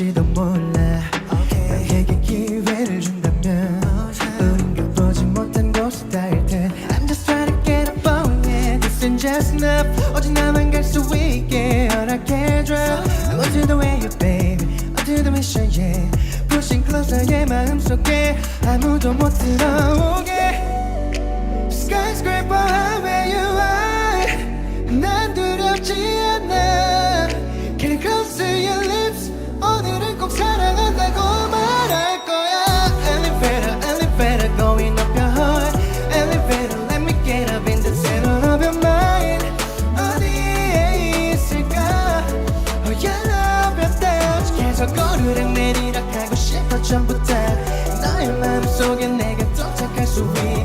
될지도 몰라 나에게 기회를 준다면 우린 가보지 못한 곳에 닿을 듯 I'm just trying to get up on it This ain't just enough 오직 나만 갈 수 있게 허락해줘 I'm onto the way you baby Onto the mission yeah Pushing closer 내 마음속에 아무도 못 들어오게 계속 오르락 내리락 하고 싶어 전부 다 너의 마음속에 내가 도착할 수 있게